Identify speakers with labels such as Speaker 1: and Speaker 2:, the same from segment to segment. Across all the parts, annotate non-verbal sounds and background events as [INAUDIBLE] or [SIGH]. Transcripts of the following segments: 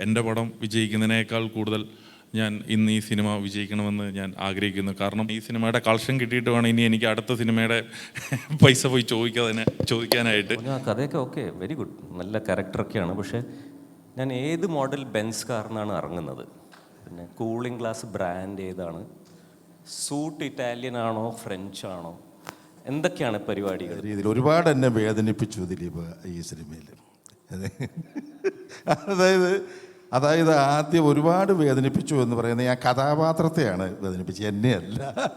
Speaker 1: എന്റെ പടം വിജയിക്കുന്നതിനേക്കാൾ കൂടുതൽ ഞാൻ ഇന്ന് ഈ സിനിമ വിജയിക്കണമെന്ന് ഞാൻ ആഗ്രഹിക്കുന്നു. കാരണം ഈ സിനിമയുടെ കളക്ഷൻ കിട്ടിയിട്ട് വേണം ഇനി എനിക്ക് അടുത്ത സിനിമയുടെ പൈസ പോയി ചോദിക്കാതിന് ചോദിക്കാനായിട്ട്.
Speaker 2: ആ കഥയൊക്കെ ഓക്കെ വെരി ഗുഡ് നല്ല ക്യാരക്ടറൊക്കെയാണ് പക്ഷേ ഞാൻ ഏത് മോഡൽ ബെൻസ് കാറിനാണ് ഇറങ്ങുന്നത്. പിന്നെ കൂളിംഗ് ഗ്ലാസ് ബ്രാൻഡ് ഏതാണ്? സൂട്ട് ഇറ്റാലിയൻ ആണോ ഫ്രഞ്ച് ആണോ? എന്തൊക്കെയാണ് പരിപാടികൾ?
Speaker 3: രീതിയിൽ ഒരുപാട് എന്നെ വേദനിപ്പിച്ചു ദിലീപ് ഈ സിനിമയിൽ. അതെ. അതായത് അതായത് ആദ്യം ഒരുപാട് വേദനിപ്പിച്ചു എന്ന് പറയുന്നത് ഞാൻ കഥാപാത്രത്തെയാണ് വേദനിപ്പിച്ചത്. എന്നെയല്ല.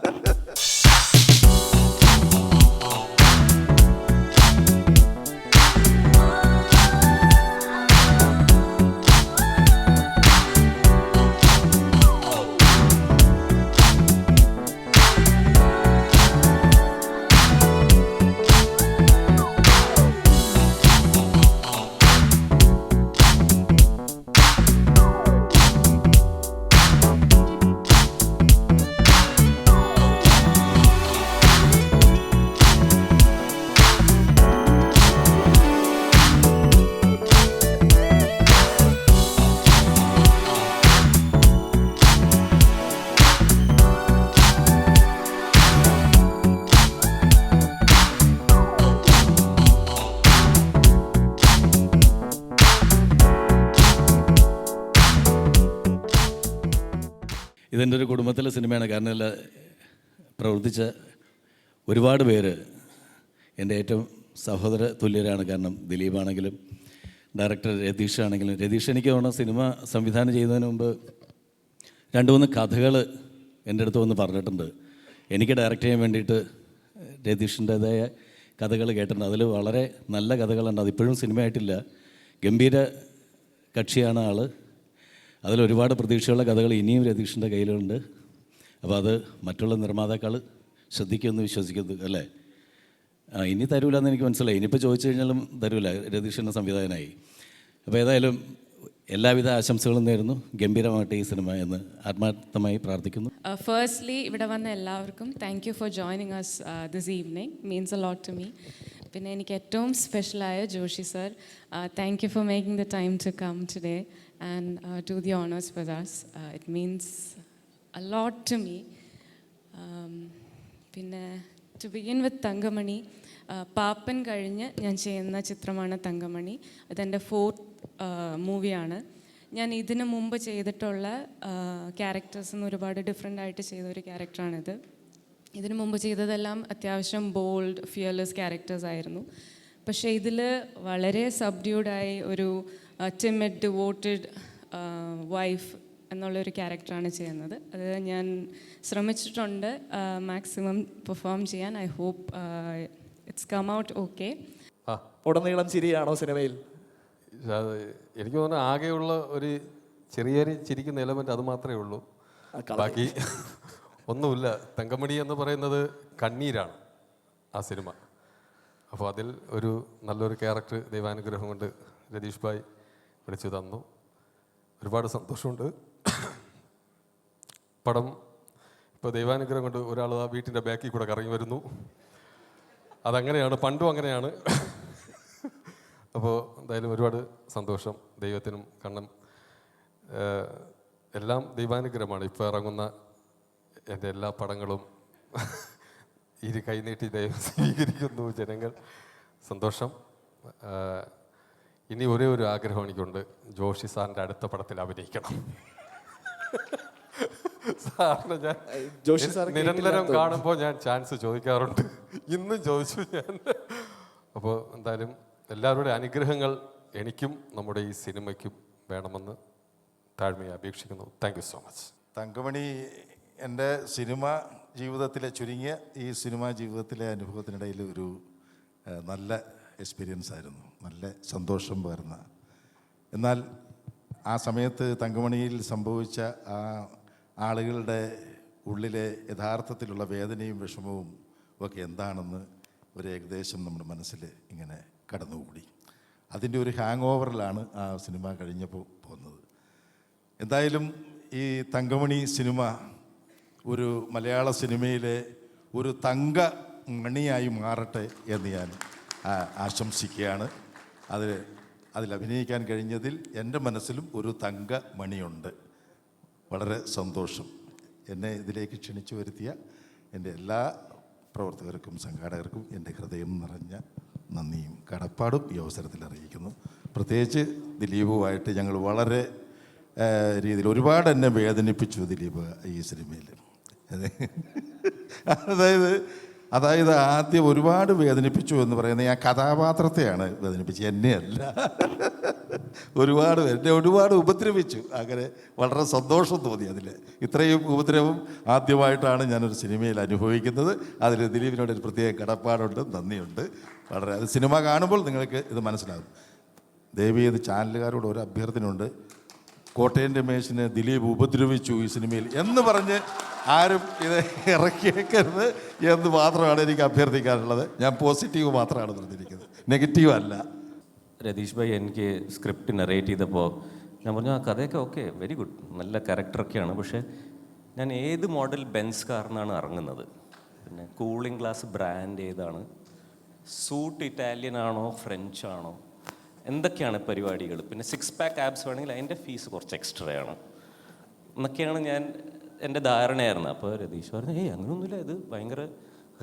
Speaker 4: കുടുംബത്തിലെ സിനിമയാണ് കാരണം എല്ലാ പ്രവർത്തിച്ച ഒരുപാട് പേര് എന്റെ ഏറ്റവും സഹോദര തുല്യരാണ്. കാരണം ദിലീപാണെങ്കിലും ഡയറക്ടർ രതീഷ് ആണെങ്കിലും രതീഷ് എനിക്ക് തോന്നുന്നു സിനിമ സംവിധാനം ചെയ്യുന്നതിന് മുമ്പ് രണ്ട് മൂന്ന് കഥകൾ എന്റെ അടുത്ത് വന്ന് പറഞ്ഞിട്ടുണ്ട്. എനിക്ക് ഡയറക്റ്റ് ചെയ്യാൻ വേണ്ടിയിട്ട് രതീഷിന്റെതായ കഥകൾ കേട്ടിട്ടുണ്ട്. അതിൽ വളരെ നല്ല കഥകളുണ്ട്. അതിപ്പോഴും സിനിമയായിട്ടില്ല. ഗംഭീര കക്ഷിയാണ് ആൾ അതിലൊരുപാട് പ്രതീക്ഷയുള്ള കഥകൾ ഇനിയും രതീഷിന്റെ കയ്യിലുണ്ട്. അപ്പോൾ അത് മറ്റുള്ള നിർമ്മാതാക്കൾ ശ്രദ്ധിക്കുമെന്ന് വിശ്വസിക്കുന്നു അല്ലേ? ഇനി തരൂല എന്ന് എനിക്ക് മനസ്സിലായി. ഇനിയിപ്പോൾ ചോദിച്ചു കഴിഞ്ഞാലും തരൂല. രതീഷിന്റെ സംവിധായകനായി. അപ്പോൾ ഏതായാലും എല്ലാവിധ ആശംസകളും നേരുന്നു. ഗംഭീരമായിട്ട് ഈ സിനിമ എന്ന് ആത്മാർത്ഥമായി പ്രാർത്ഥിക്കുന്നു.
Speaker 5: ഫേസ്റ്റ്ലി Uh, ഇവിടെ വന്ന എല്ലാവർക്കും thank you for joining us this evening means a lot to me പിന്നെ എനിക്ക് ഏറ്റവും സ്പെഷ്യലായ Joshi sir thank you for making the time to come today and to the honours with us it means a lot to me പിന്നെ to begin with Thankamani Pappan കഴിഞ്ഞ് ഞാൻ ചെയ്യുന്ന ചിത്രമാണ് തങ്കമണി. അതെന്റെ fourth മൂവിയാണ് ഞാൻ ഇതിനു മുമ്പ് ചെയ്തിട്ടുള്ള ക്യാരക്ടേഴ്സ് എന്ന് ഒരുപാട് ഡിഫറെന്റ് ആയിട്ട് ചെയ്ത ഒരു ക്യാരക്ടറാണിത് ഇതിനു മുമ്പ് ചെയ്തതെല്ലാം അത്യാവശ്യം ബോൾഡ് ഫിയർലെസ് ക്യാരക്ടേഴ്സ് ആയിരുന്നു. പക്ഷേ ഇതിൽ വളരെ സബ്ഡ്യൂഡായി ഒരു ടിമിഡ് ഡിവോട്ടഡ് വൈഫ് എന്നുള്ളൊരു ക്യാരക്ടറാണ് ചെയ്യുന്നത്. അത് ഞാൻ ശ്രമിച്ചിട്ടുണ്ട് മാക്സിമം പെർഫോം ചെയ്യാൻ. I hope it's come out
Speaker 6: okay. ഉടനീളം ചിരിയാണോ സിനിമയിൽ?
Speaker 7: എനിക്ക് തോന്നുന്നു ആകെയുള്ള ഒരു ചെറിയ ചിരിക്കുന്ന എലമെന്റ് അത് മാത്രമേ ഉള്ളൂ. ബാക്കി ഒന്നുമില്ല. തങ്കമണി എന്ന് പറയുന്നത് കണ്ണീരാണ് ആ സിനിമ. അപ്പോൾ അതിൽ ഒരു നല്ലൊരു ക്യാരക്ടർ ദൈവാനുഗ്രഹം കൊണ്ട് രതീഷ് ഭായ് വിളിച്ചു തന്നു. ഒരുപാട് സന്തോഷമുണ്ട്. പടം. ഇപ്പോൾ ദൈവാനുഗ്രഹം കൊണ്ട് ഒരാൾ ആ വീട്ടിന്റെ ബാക്കിൽ കൂടെ കറങ്ങി വരുന്നു. അതങ്ങനെയാണ് പണ്ടും അങ്ങനെയാണ്. അപ്പോൾ എന്തായാലും ഒരുപാട് സന്തോഷം ദൈവത്തിനും കണ്ണം എല്ലാം ദൈവാനുഗ്രഹമാണ്. ഇപ്പോൾ ഇറങ്ങുന്ന എന്റെ എല്ലാ പടങ്ങളും ഇരു കൈനീട്ടി ദൈവം സ്വീകരിക്കുന്നു ജനങ്ങൾ. സന്തോഷം. ഇനി ഒരേ ഒരു ആഗ്രഹം എനിക്കുണ്ട്. ജോഷി സാറിന്റെ അടുത്ത പടത്തിൽ അഭിനയിക്കണം. സാറിന് ഞാൻ
Speaker 6: ജോഷി സാർ
Speaker 7: നിരന്തരം കാണുമ്പോൾ ഞാൻ ചാൻസ് ചോദിക്കാറുണ്ട്. ഇന്നും ചോദിച്ചു ഞാൻ. അപ്പോൾ എന്തായാലും എല്ലാവരുടെ അനുഗ്രഹങ്ങൾ എനിക്കും നമ്മുടെ ഈ സിനിമയ്ക്കും വേണമെന്ന് താഴ്മയെ അപേക്ഷിക്കുന്നു. Thank you so much
Speaker 3: Thankamani എന്റെ സിനിമ ജീവിതത്തിലെ ചുരുങ്ങിയ ഈ സിനിമാ ജീവിതത്തിലെ അനുഭവത്തിനിടയിൽ ഒരു നല്ല എക്സ്പീരിയൻസ് ആയിരുന്നു. നല്ല സന്തോഷം പകർന്ന. എന്നാൽ ആ സമയത്ത് തങ്കമണിയിൽ സംഭവിച്ച ആ ആളുകളുടെ ഉള്ളിലെ യഥാർത്ഥത്തിലുള്ള വേദനയും വിഷമവും ഒക്കെ എന്താണെന്ന് ഒരു ഏകദേശം നമ്മുടെ മനസ്സിൽ ഇങ്ങനെ കടന്നുകൂടി. അതിന്റെ ഒരു ഹാങ് ഓവറിലാണ് ആ സിനിമ കഴിഞ്ഞപ്പോൾ പോകുന്നത്. എന്തായാലും ഈ തങ്കമണി സിനിമ ഒരു മലയാള സിനിമയിലെ ഒരു തങ്ക മണിയായി മാറട്ടെ എന്ന് ഞാൻ ആശംസിക്കുകയാണ്. അതിൽ അതിൽ അഭിനയിക്കാൻ കഴിഞ്ഞതിൽ എന്റെ മനസ്സിലും ഒരു തങ്ക മണിയുണ്ട്. വളരെ സന്തോഷം. എന്നെ ഇതിലേക്ക് ക്ഷണിച്ചു വരുത്തിയ എന്റെ എല്ലാ പ്രവർത്തകർക്കും സംഘാടകർക്കും എന്റെ ഹൃദയം നിറഞ്ഞ നന്ദിയും കടപ്പാടും ഈ അവസരത്തിൽ അറിയിക്കുന്നു. പ്രത്യേകിച്ച് ദിലീപുമായിട്ട് ഞങ്ങൾ വളരെ രീതിയിൽ ഒരുപാട് എന്നെ വേദനിപ്പിച്ചു ദിലീപ് ഈ സിനിമയിൽ. അതായത് അതായത് ആദ്യം ഒരുപാട് വേദനിപ്പിച്ചു എന്ന് പറയുന്നത് ഞാൻ കഥാപാത്രത്തെയാണ് വേദനിപ്പിച്ചത്. എന്നെയല്ല. ഒരുപാട് എന്നെ ഒരുപാട് ഉപദ്രവിച്ചു. അങ്ങനെ വളരെ സന്തോഷം തോന്നി അതിൽ ഇത്രയും ഉപദ്രവം ആദ്യമായിട്ടാണ് ഞാനൊരു സിനിമയിൽ അനുഭവിക്കുന്നത്. അതിൽ ദിലീപിനോട് ഒരു പ്രത്യേക കടപ്പാടുണ്ട് നന്ദിയുണ്ട്. വളരെ അത് സിനിമ കാണുമ്പോൾ നിങ്ങൾക്ക് ഇത് മനസ്സിലാകും. ദേവി ഇത് ചാനലുകാരോട് ഒരു അഭ്യർത്ഥനയുണ്ട്? കോട്ടയം രമേശിനെ ദിലീപ് ഉപദ്രവിച്ചു ഈ സിനിമയിൽ എന്ന് പറഞ്ഞ് ആരും ഇത് ഇറക്കിയേക്കരുത് എന്ന് മാത്രമാണ് എനിക്ക് അഭ്യർത്ഥിക്കാനുള്ളത്. ഞാൻ പോസിറ്റീവ് മാത്രമാണ് പറഞ്ഞിരിക്കുന്നത് നെഗറ്റീവ് അല്ല.
Speaker 2: രതീഷ് ഭായി എനിക്ക് സ്ക്രിപ്റ്റ് നറേറ്റ് ചെയ്തപ്പോൾ ഞാൻ പറഞ്ഞു ആ കഥയൊക്കെ ഓക്കെ വെരി ഗുഡ് നല്ല ക്യാരക്ടറൊക്കെയാണ് പക്ഷേ ഞാൻ ഏത് മോഡൽ ബെൻസ് കാറിനാണ് ഇറങ്ങുന്നത്. പിന്നെ കൂളിംഗ് ഗ്ലാസ് ബ്രാൻഡ് ഏതാണ്? സൂട്ട് ഇറ്റാലിയൻ ആണോ ഫ്രഞ്ച് ആണോ? എന്തൊക്കെയാണ് പരിപാടികൾ? പിന്നെ സിക്സ് പാക്ക് ആപ്സ് വേണമെങ്കിൽ അതിന്റെ ഫീസ് കുറച്ച് എക്സ്ട്രാ ആണ് എന്നൊക്കെയാണ് ഞാൻ എന്റെ ധാരണയായിരുന്നു അപ്പോൾ രതീഷ് പറഞ്ഞു ഏയ് അങ്ങനെയൊന്നുമില്ല ഇത് ഭയങ്കര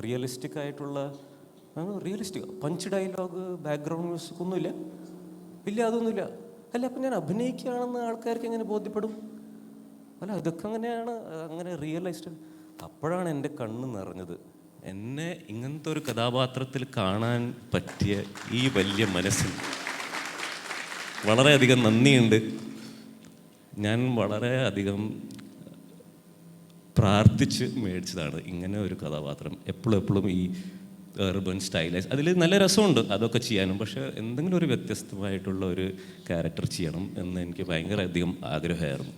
Speaker 2: റിയലിസ്റ്റിക് ആയിട്ടുള്ള realistic punch dialogue background music ഒന്നുമില്ല. ഇല്ല അതൊന്നുമില്ല. അല്ല അപ്പം ഞാൻ അഭിനയിക്കുകയാണെന്ന് ആൾക്കാർക്ക് എങ്ങനെ ബോധ്യപ്പെടും? അല്ല അതൊക്കെ അങ്ങനെയാണ് അങ്ങനെ റിയലൈസ്ഡ് അപ്പോഴാണ് എന്റെ കണ്ണ് നിറഞ്ഞത്. എന്നെ ഇങ്ങനത്തെ ഒരു കഥാപാത്രത്തിൽ കാണാൻ പറ്റിയ ഈ വലിയ മനസ്സിന് വളരെയധികം നന്ദിയുണ്ട്. ഞാൻ വളരെയധികം പ്രാർത്ഥിച്ച് മേടിച്ചതാണ് ഇങ്ങനെ ഒരു കഥാപാത്രം. എപ്പോഴും എപ്പോഴും ഈ എർബൻ സ്റ്റൈലൈസ് അതിൽ നല്ല രസമുണ്ട് അതൊക്കെ ചെയ്യാനും. പക്ഷേ എന്തെങ്കിലും ഒരു വ്യത്യസ്തമായിട്ടുള്ള ഒരു ക്യാരക്ടർ ചെയ്യണം എന്ന് എനിക്ക് ഭയങ്കര അധികം ആഗ്രഹമായിരുന്നു.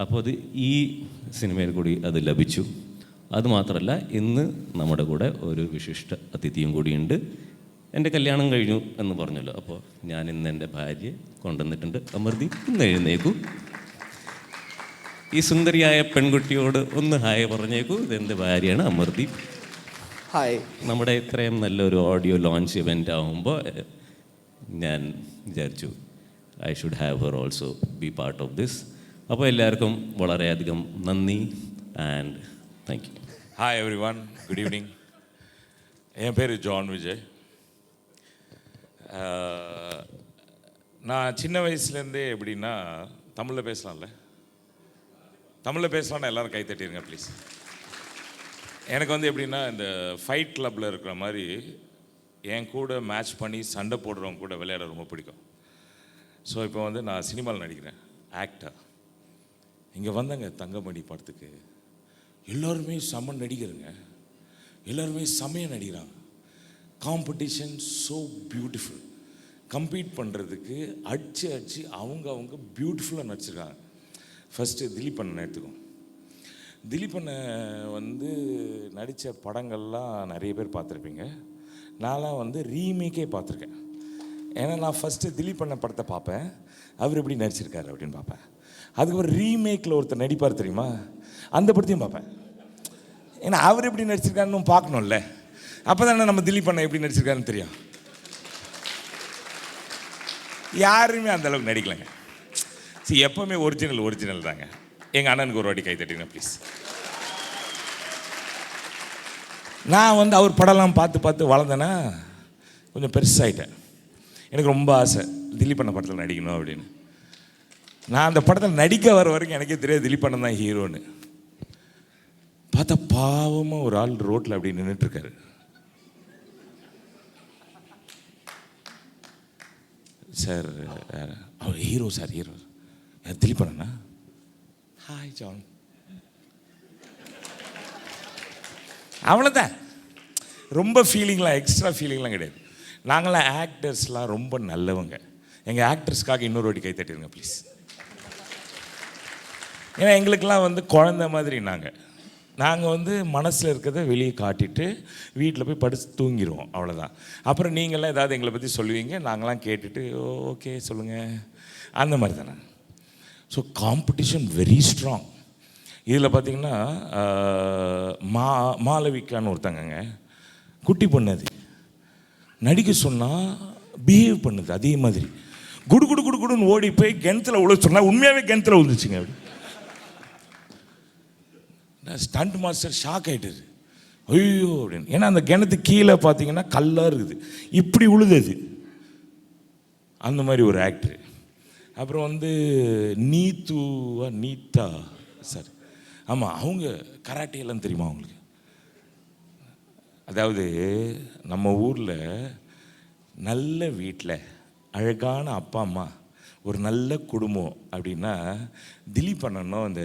Speaker 2: അപ്പോൾ അത് ഈ സിനിമയിൽ കൂടി അത് ലഭിച്ചു. അതുമാത്രമല്ല ഇന്ന് നമ്മുടെ കൂടെ ഒരു വിശിഷ്ട അതിഥിയും കൂടിയുണ്ട്. എന്റെ കല്യാണം കഴിഞ്ഞു എന്ന് പറഞ്ഞല്ലോ. അപ്പോൾ ഞാൻ ഇന്ന് എന്റെ ഭാര്യയെ കൊണ്ടുവന്നിട്ടുണ്ട്. അമൃതി ഇന്ന് എഴുന്നേക്കൂ. ഈ സുന്ദരിയായ പെൺകുട്ടിയോട് ഒന്ന് ഹായ് പറഞ്ഞേക്കൂ. ഇതെന്റെ ഭാര്യയാണ് അമൃതി
Speaker 6: ഹായ്.
Speaker 2: നമ്മുടെ ഇത്രയും നല്ലൊരു ഓഡിയോ ലോഞ്ച് ഇവന്റ് ആകുമ്പോൾ ഞാൻ വിചാരിച്ചു I should have her also be part of this അപ്പോൾ എല്ലാവർക്കും വളരെയധികം നന്ദി and
Speaker 8: thank you hi everyone good evening എന്റെ പേര് ജോൺ വിജയ്. நான் சின்ன வயசுலேருந்தே எப்படின்னா தமிழில் பேசலாம்ல? தமிழில் பேசலாம்னு எல்லாரும் கை தட்டிடுங்க ப்ளீஸ் எனக்கு வந்து எப்படின்னா இந்த ஃபைட் கிளப்பில் இருக்கிற மாதிரி என் கூட மேட்ச் பண்ணி சண்டை போடுறவங்க கூட விளையாட ரொம்ப பிடிக்கும். ஸோ இப்போ வந்து நான் சினிமாவில் நடிக்கிறேன் ஆக்டர் இங்கே வந்தங்க தங்கமணி படத்துக்கு. எல்லோருமே செம்ம நடிகருங்க. எல்லாருமே செம்மையாக நடிக்கிறாங்க. காம்படிஷன் ஸோ பியூட்டிஃபுல் கம்பீட் பண்ணுறதுக்கு அடிச்சு அடிச்சு அவங்க அவங்க பியூட்டிஃபுல்லாக நடிச்சிருக்காங்க. ஃபஸ்ட்டு திலீப் அண்ணன் எடுத்துக்கோம் திலீப் அண்ணன் வந்து நடித்த படங்கள்லாம் நிறைய பேர் பார்த்துருப்பீங்க. நான்லாம் வந்து ரீமேக்கே பார்த்துருக்கேன். ஏன்னா நான் ஃபஸ்ட்டு திலீப் அண்ணன் படத்தை பார்ப்பேன். அவர் எப்படி நடிச்சிருக்காரு அப்படின்னு பார்ப்பேன். அதுக்கப்புறம் ரீமேக்கில் ஒருத்தர் நடிப்பார் தெரியுமா? அந்த படத்தையும் பார்ப்பேன். ஏன்னா அவர் எப்படி நடிச்சிருக்காருன்னு பார்க்கணும்ல. அப்போ தானே நம்ம திலீப் அண்ணன் எப்படி நடிச்சிருக்காருன்னு தெரியும். யாருமே அந்த அளவுக்கு நடிக்கலைங்க. சரி எப்போவுமே ஒரிஜினல் ஒரிஜினல் தாங்க. எங்கள் அண்ணனுக்கு ஒரு வாட்டி கை தட்டிங்க ப்ளீஸ் நான் வந்து அவர் படம்லாம் பார்த்து பார்த்து வளர்ந்தேன்னா கொஞ்சம் பெருசாயிட்டேன். எனக்கு ரொம்ப ஆசை திலீப் அண்ணன் படத்தில் நடிக்கணும் அப்படின்னு. நான் அந்த படத்தில் நடிக்க வர வரைக்கும் எனக்கே தெரியாது திலீப் அண்ணன் தான் ஹீரோன்னு. பார்த்தா பாவமாக ஒரு ஆள் ரோட்டில் அப்படி நின்றுட்டுருக்காரு சார் அவர் ஹீரோ சார் ஹீரோ யார் திலீப் அண்ணா ஹாய் ஜான் அவ்வளோதான் ரொம்ப ஃபீலிங்லாம் எக்ஸ்ட்ரா ஃபீலிங்லாம் கிடையாது. நாங்களாம் ஆக்டர்ஸ்லாம் ரொம்ப நல்லவங்க. எங்கள் ஆக்டர்ஸ்க்காக இன்னொரு வாட்டி கை தட்டிடுங்க ப்ளீஸ் ஏன்னா எங்களுக்கெல்லாம் வந்து குழந்த மாதிரி நாங்கள் நாங்கள் வந்து மனசில் இருக்கிறத வெளியே காட்டிட்டு வீட்டில் போய் படுத்து தூங்கிடுவோம் அவ்வளோதான் அப்புறம் நீங்களாம் ஏதாவது எங்களை பற்றி சொல்லுவீங்க? நாங்களாம் கேட்டுட்டு ஓகே சொல்லுங்கள் அந்த மாதிரி தானே ஸோ காம்படிஷன் வெரி ஸ்ட்ராங் இதில் பார்த்தீங்கன்னா மா மாலவிக்கான்னு ஒருத்தங்கங்க குட்டி பொண்ணு நடிக்க சொன்னால் பிஹேவ் பண்ணுது அதே மாதிரி. குடு குடு குடு குடுன்னு ஓடி போய் கிணத்துல உள்ள சொன்னால் உண்மையாகவே கிணத்துல விழுந்துச்சுங்க அப்படி. ஸ்டண்ட் மாஸ்டர் ஷாக் ஆயிட்டாரு ஐயோ அப்படின்னு. ஏன்னா அந்த கிணத்து கீழே பார்த்தீங்கன்னா கல்லாக இருக்குது. இப்படி உழுது அந்த மாதிரி ஒரு ஆக்டர் அப்புறம் வந்து நீத்துவா நீத்தா சார் ஆமாம் அவங்க கராட்டையெல்லாம் தெரியுமா அவங்களுக்கு அதாவது நம்ம ஊரில் நல்ல வீட்டில் அழகான அப்பா அம்மா ஒரு நல்ல குடும்பம் அப்படின்னா திலீப் அண்ணனும் அந்த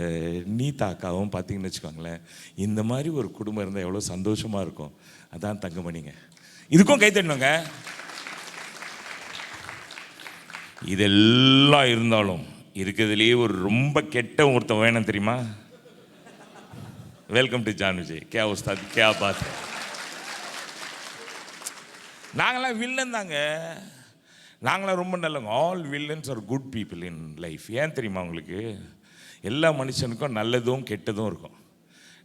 Speaker 8: நீதா அக்காவும் பார்த்தீங்கன்னு வச்சுக்கோங்களேன் இந்த மாதிரி ஒரு குடும்பம் இருந்தால் எவ்வளோ சந்தோஷமாக இருக்கும். அதான் தங்கமணிங்க. இதுக்கும் கை தட்டணுங்க. இதெல்லாம் இருந்தாலும் இருக்கிறதுலேயே ஒரு ரொம்ப கெட்ட ஒருத்தன் வேணும் தெரியுமா? வெல்கம் டு ஜான் விஜய் கே உஸ்தாத் கே பாத். நாங்களாம் வில்லன் தாங்க. நாங்களாம் ரொம்ப நல்லவங்க. All villains are good people in life ஏன் தெரியுமா உங்களுக்கு? எல்லா மனுஷனுக்கும் நல்லதும் கெட்டதும் இருக்கும்.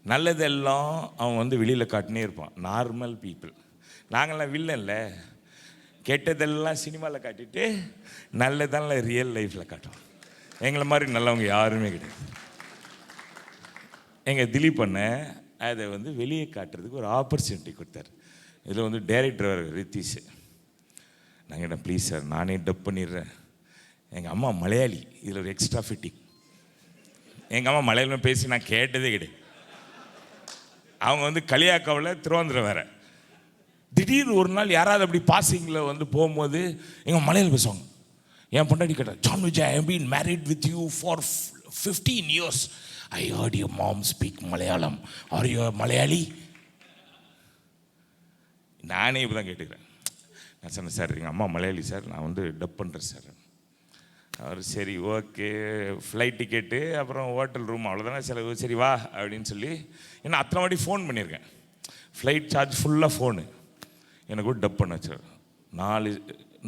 Speaker 8: நல்லதெல்லாம் அவன் வந்து வெளியில் காட்டினே இருப்பான். நார்மல் பீப்புள் நாங்களாம் வில்லன்ல கெட்டதெல்லாம் சினிமாவில் காட்டிட்டு நல்லதெல்லாம் ரியல் லைஃப்பில் காட்டுவோம். எங்களை மாதிரி நல்லவங்க யாருமே கிடையாது. எங்கள் திலீப் அண்ணன் அதை வந்து வெளியே காட்டுறதுக்கு ஒரு ஆப்பர்ச்சுனிட்டி கொடுத்தாரு. இதில் வந்து டைரக்டர் ரித்தீஷ். நாங்கள் என்ன ப்ளீஸ் சார் நானே டப் பண்ணிடுறேன். எங்கள் அம்மா மலையாளி இதில் ஒரு எக்ஸ்ட்ரா ஃபிட்டிங் எங்கள் அம்மா மலையாளம் பேசி நான் கேட்டதே கிடையாது. அவங்க வந்து களியாக்காவில் திருவாந்திரம் வேற. திடீர்னு ஒரு நாள் யாராவது அப்படி பாசிங்கில் வந்து போகும்போது எங்கள் மலையாளம் பேசுவாங்க. என் பொண்டாடி கேட்டா John Vijay I been married with you for fifteen years I heard you mom speak Malayalam are you Malayali நானே இப்போ தான் கேட்டுக்கிறேன். நான் சொன்னேன் சார் எங்கள் அம்மா மலையாளி சார் நான் வந்து டப் பண்ணுறேன் சார். அவர் சரி ஓகே ஃப்ளைட் டிக்கெட்டு அப்புறம் ஹோட்டல் ரூம் அவ்வளோதானே செலவு சரி வா அப்படின்னு சொல்லி ஏன்னா அத்தனை வாட்டி ஃபோன் பண்ணியிருக்கேன். ஃப்ளைட் சார்ஜ் ஃபுல்லாக ஃபோனு எனக்கு கூட டப் பண்ண சார். நாலு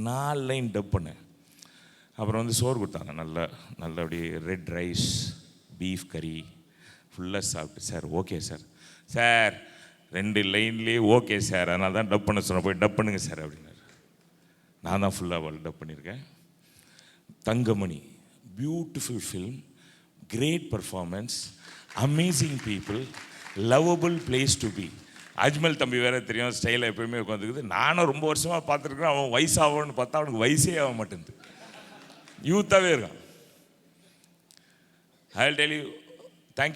Speaker 8: நாலு லைன் டப் பண்ணேன். அப்புறம் வந்து சோறு கொடுத்தாங்க நல்லா நல்ல அப்படியே ரெட் ரைஸ் பீஃப் கறி ஃபுல்லாக சாப்பிட்டு. Sir okay sir. சார் ரெண்டு லைன்லேயே ஓகே சார் அதனால தான் டப் பண்ண சொன்னேன். போய் டப் பண்ணுங்க சார் அப்படின்னு. நான் தான் ஃபுல்லாக டப் பண்ணியிருக்கேன். Thankamani beautiful film great performance amazing people lovable place to be Ajmal தம்பி வேற தெரியும் ஸ்டைலில் எப்பயுமே உட்காந்துக்குது. நானும் ரொம்ப வருஷமாக பார்த்துருக்கேன் அவன் வயசாகணும்னு பார்த்தா அவனுக்கு வயசே ஆக மாட்டேங்குது. யூத்தாகவே இருக்கான். I tell you,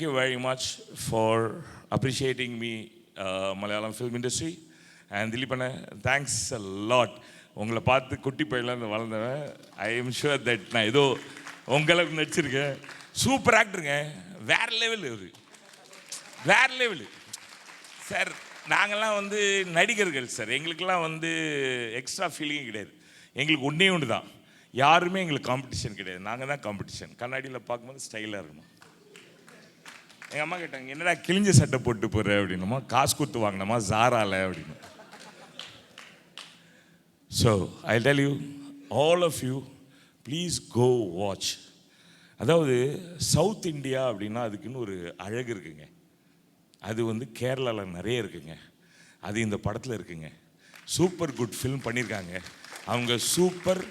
Speaker 8: you very much for appreciating appreciating Malayalam uh, industry and Dileep And thanks a lot உங்களை பார்த்து குட்டி பையலாம் வளர்ந்தவன். ஐ எம் ஷுவர் தட் நான் ஏதோ உங்களுக்கு நடிச்சிருக்கேன். சூப்பர் ஆக்டருங்க வேற லெவல் ஒரு வேற லெவலு சார் நாங்கள்லாம் வந்து நடிகர்கள் சார் எங்களுக்கெல்லாம் வந்து எக்ஸ்ட்ரா ஃபீலிங் கிடையாது. எங்களுக்கு ஒன்றே ஒன்று தான். யாருமே எங்களுக்கு காம்படிஷன் கிடையாது. நாங்கள் தான் காம்படிஷன் கண்ணாடியில் பார்க்கும்போது ஸ்டைலாக இருக்கணும். எங்கள் அம்மா கேட்டாங்க என்னடா கிழிஞ்ச சட்டை போட்டு போகிற அப்படின்னமா காசு கொடுத்து வாங்கினோமா ஜாரால அப்படின்னு so I tell you all of you please go watch அதாவது சவுத் இந்தியா அப்படின்னா அதுக்குன்னு ஒரு அழகு இருக்குங்க. அது வந்து கேரளாவில் நிறைய இருக்குங்க. அது இந்த படத்தில் இருக்குங்க. சூப்பர் குட் ஃபில்ம் பண்ணியிருக்காங்க அவங்க சூப்பர்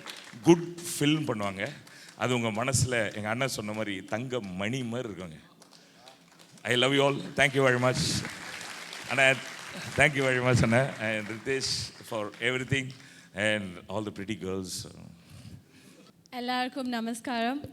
Speaker 8: குட் ஃபில்ம் பண்ணுவாங்க. அது உங்கள் மனசில் எங்கள் அண்ணன் சொன்ன மாதிரி தங்க மணி மாதிரி இருக்குங்க. I love you all thank you very much Anna thank you very much Anna. And Ritesh for everything and all the pretty girls. Uh,
Speaker 9: Ellarkum namaskaram.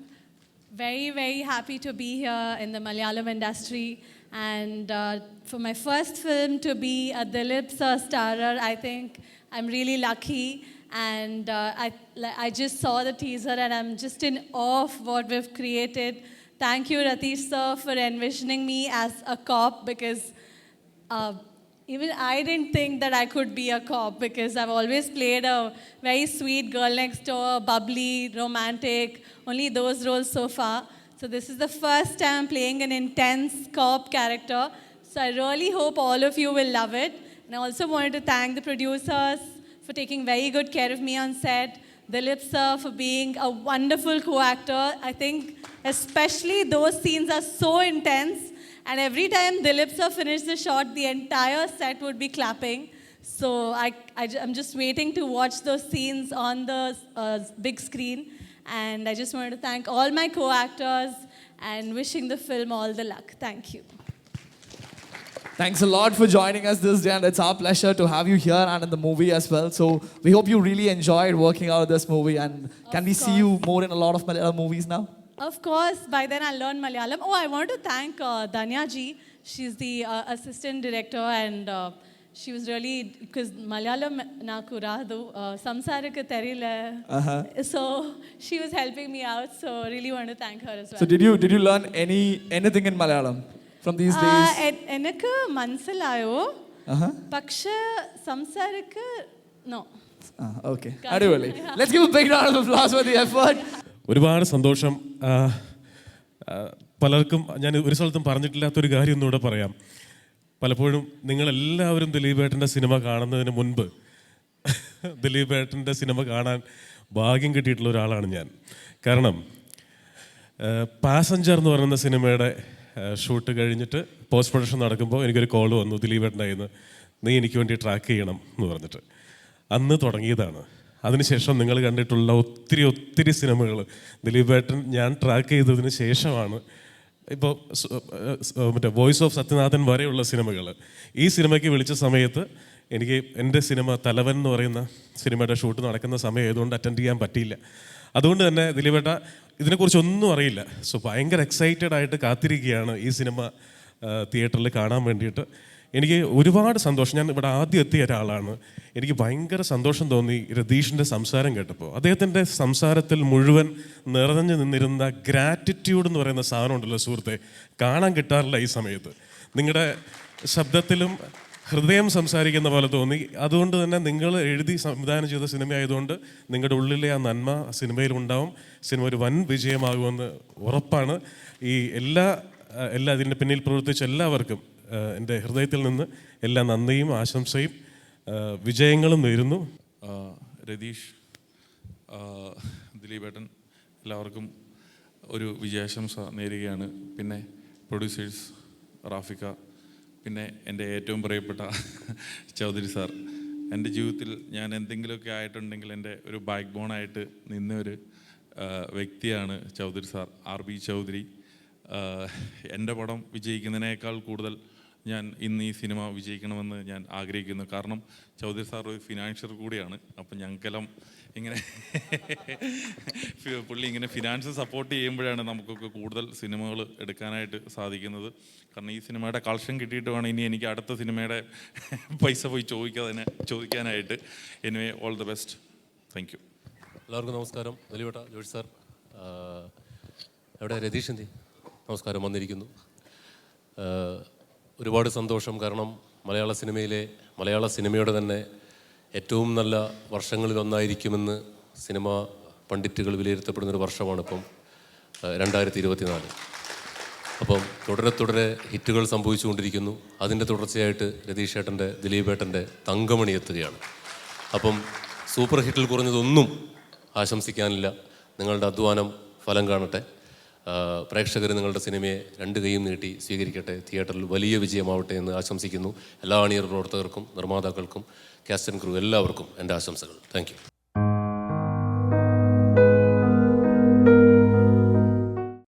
Speaker 9: Very, very happy to be here in the Malayalam industry. And uh, for my first film to be a Dilip Sir starrer, I think I'm really lucky. And uh, I, I just saw the teaser and I'm just in awe of what we've created. Thank you, Ratish sir, for envisioning me as a cop because uh, even I didn't think that I could be a cop because I've always played a very sweet girl next door, bubbly, romantic, only those roles so far. So this is the first time playing an intense cop character. So I really hope all of you will love it. And I also wanted to thank the producers for taking very good care of me on set. Dilip sir for being a wonderful co-actor. I think especially those scenes are so intense. And every time Dilip sir finished the shot, the entire set would be clapping. So I, I, am just waiting to watch those scenes on the uh, big screen. And I just wanted to thank all my co actors and wishing the film all the luck. Thank you.
Speaker 6: Thanks a lot for joining us this day, and it's our pleasure to have you here and in the movie as well. So we hope you really enjoyed working out of this movie. And can
Speaker 9: Of
Speaker 6: we see you more in a lot of Malayalam movies now?
Speaker 9: Of course, by then I'll learn Malayalam. Oh, I want to thank uh, Danya ji. She's the uh, assistant director, and uh, she was really because Malayalam naku radu samsarika terile. So she was helping me out. So really want to thank her as well.
Speaker 6: So did you did you learn any anything in Malayalam from these
Speaker 9: ആ,
Speaker 6: days?
Speaker 9: A- എനിക്ക് മനസ്സിലായോ
Speaker 6: Uh-huh.
Speaker 9: പക്ഷെ സംസാരിക്ക് no
Speaker 6: Ah, okay. അടിപൊളി. Let's give a big round of applause for the effort.
Speaker 10: ഒരുപാട് സന്തോഷം. പലർക്കും ഞാൻ ഒരു സ്ഥലത്തും പറഞ്ഞിട്ടില്ലാത്തൊരു കാര്യം ഒന്നുകൂടെ പറയാം. പലപ്പോഴും നിങ്ങളെല്ലാവരും ദിലീപേട്ടന്റെ സിനിമ കാണുന്നതിന് മുൻപ് [LAUGHS] ദിലീപേട്ടന്റെ സിനിമ കാണാൻ ഭാഗ്യം കിട്ടിയിട്ടുള്ള ഒരാളാണ് ഞാൻ. കാരണം പാസഞ്ചർ എന്ന് പറയുന്ന സിനിമയുടെ ഷൂട്ട് കഴിഞ്ഞിട്ട് പോസ്റ്റ് പ്രൊഡക്ഷൻ നടക്കുമ്പോൾ എനിക്കൊരു കോൾ വന്നു ദിലീപ് ഏട്ടന്റെ നീ എനിക്ക് വേണ്ടി ട്രാക്ക് ചെയ്യണം എന്ന് പറഞ്ഞിട്ട്. അന്ന് തുടങ്ങിയതാണ്. അതിനുശേഷം നിങ്ങൾ കണ്ടിട്ടുള്ള ഒത്തിരി ഒത്തിരി സിനിമകൾ. ദിലീപേട്ടൻ ഞാൻ ട്രാക്ക് ചെയ്തതിന് ശേഷമാണ്. ഇപ്പോൾ മറ്റേ വോയിസ് ഓഫ് സത്യനാഥൻ വരെയുള്ള സിനിമകൾ. ഈ സിനിമയ്ക്ക് വിളിച്ച സമയത്ത് എനിക്ക് എന്റെ സിനിമ തലവൻ എന്ന് പറയുന്ന സിനിമയുടെ ഷൂട്ട് നടക്കുന്ന സമയം ആയതുകൊണ്ട് അറ്റൻഡ് ചെയ്യാൻ പറ്റിയില്ല. അതുകൊണ്ട് തന്നെ ദിലീപേട്ട ഇതിനെക്കുറിച്ച് ഒന്നും അറിയില്ല. സോ ഭയങ്കര എക്സൈറ്റഡ് ആയിട്ട് കാത്തിരിക്കുകയാണ് ഈ സിനിമ തിയേറ്ററിൽ കാണാൻ വേണ്ടിയിട്ട്. എനിക്ക് ഒരുപാട് സന്തോഷം. ഞാൻ ഇവിടെ ആദ്യം എത്തിയ ഒരാളാണ്. എനിക്ക് ഭയങ്കര സന്തോഷം തോന്നി രതീഷിന്റെ സംസാരം കേട്ടപ്പോൾ അദ്ദേഹത്തിന്റെ സംസാരത്തിൽ മുഴുവൻ നിറഞ്ഞു നിന്നിരുന്ന ഗ്രാറ്റിറ്റ്യൂഡ് എന്ന് പറയുന്ന സാധനം ഉണ്ടല്ലോ സുഹൃത്തെ. കാണാൻ കിട്ടാറില്ല ഈ സമയത്ത്. നിങ്ങളുടെ ശബ്ദത്തിലും ഹൃദയം സംസാരിക്കുന്ന പോലെ തോന്നി. അതുകൊണ്ട് തന്നെ നിങ്ങൾ എഴുതി സംവിധാനം ചെയ്ത സിനിമ ആയതുകൊണ്ട് നിങ്ങളുടെ ഉള്ളിലെ ആ നന്മ സിനിമയിൽ ഉണ്ടാവും. സിനിമ ഒരു വൻ വിജയമാകുമെന്ന് ഉറപ്പാണ്. ഈ എല്ലാ എല്ലാ ഇതിന്റെ പിന്നിൽ പ്രവർത്തിച്ച എല്ലാവർക്കും എന്റെ ഹൃദയത്തിൽ നിന്ന് എല്ലാ നന്ദിയും ആശംസയും വിജയങ്ങളും നേരുന്നു.
Speaker 1: രതീഷ് ദിലീപ് ദിലീപേട്ടൻ എല്ലാവർക്കും ഒരു വിജയാശംസ നേരുകയാണ്. പിന്നെ പ്രൊഡ്യൂസേഴ്സ് റാഫിക്ക പിന്നെ എന്റെ ഏറ്റവും പ്രിയപ്പെട്ട ചൗധരി സാർ. എന്റെ ജീവിതത്തിൽ ഞാൻ എന്തെങ്കിലുമൊക്കെ ആയിട്ടുണ്ടെങ്കിൽ എന്റെ ഒരു ബാക്ക് ബോണായിട്ട് നിന്ന ഒരു വ്യക്തിയാണ് Chaudhary sir. R B Chaudhary. എന്റെ പടം വിജയിക്കുന്നതിനേക്കാൾ കൂടുതൽ ഞാൻ ഇന്ന് ഈ സിനിമ വിജയിക്കണമെന്ന് ഞാൻ ആഗ്രഹിക്കുന്നു. കാരണം ചൗധരി സാർ ഒരു ഫിനാൻഷ്യർ കൂടിയാണ്. അപ്പം ഞങ്ങൾക്കെല്ലാം ഇങ്ങനെ [LAUGHS] പുള്ളി ഇങ്ങനെ ഫിനാൻസ് സപ്പോർട്ട് ചെയ്യുമ്പോഴാണ് നമുക്കൊക്കെ കൂടുതൽ സിനിമകൾ എടുക്കാനായിട്ട് സാധിക്കുന്നത്. കാരണം ഈ സിനിമയുടെ കളക്ഷൻ കിട്ടിയിട്ട് വേണം ഇനി എനിക്ക് അടുത്ത സിനിമയുടെ [LAUGHS] പൈസ പോയി ചോദിക്കാതെ ചോദിക്കാനായിട്ട്. Anyway all the best thank you
Speaker 11: എല്ലാവർക്കും നമസ്കാരം. വലിയവട്ട ജോഷി സാർ. എവിടെ രതീഷ് എന്തി? നമസ്കാരം വന്നിരിക്കുന്നു. ഒരുപാട് സന്തോഷം. കാരണം മലയാള സിനിമയിലെ മലയാള സിനിമയുടെ തന്നെ ഏറ്റവും നല്ല വർഷങ്ങളിൽ ഒന്നായിരിക്കുമെന്ന് സിനിമ പണ്ഡിറ്റുകൾ വിലയിരുത്തപ്പെടുന്ന ഒരു വർഷമാണിപ്പം രണ്ടായിരത്തി ഇരുപത്തിനാല് അപ്പം തുടരെ തുടരെ ഹിറ്റുകൾ സംഭവിച്ചുകൊണ്ടിരിക്കുന്നു. അതിന്റെ തുടർച്ചയായിട്ട് രതീഷ് ഏട്ടന്റെ ദിലീപ് ഏട്ടന്റെ തങ്കമണി എത്തുകയാണ്. അപ്പം സൂപ്പർ ഹിറ്റിൽ കുറഞ്ഞതൊന്നും ആശംസിക്കാനില്ല. നിങ്ങളുടെ അധ്വാനം ഫലം കാണട്ടെ. പ്രേക്ഷകർ നിങ്ങളുടെ സിനിമയെ രണ്ട് കൈയും നീട്ടി സ്വീകരിക്കട്ടെ. തിയേറ്ററിൽ വലിയ വിജയമാവട്ടെ എന്ന് ആശംസിക്കുന്നു. എല്ലാ അണിയർ പ്രവർത്തകർക്കും നിർമ്മാതാക്കൾക്കും കാസ്റ്റ് ആൻഡ് ക്രൂ എല്ലാവർക്കും എന്റെ ആശംസകൾ. താങ്ക്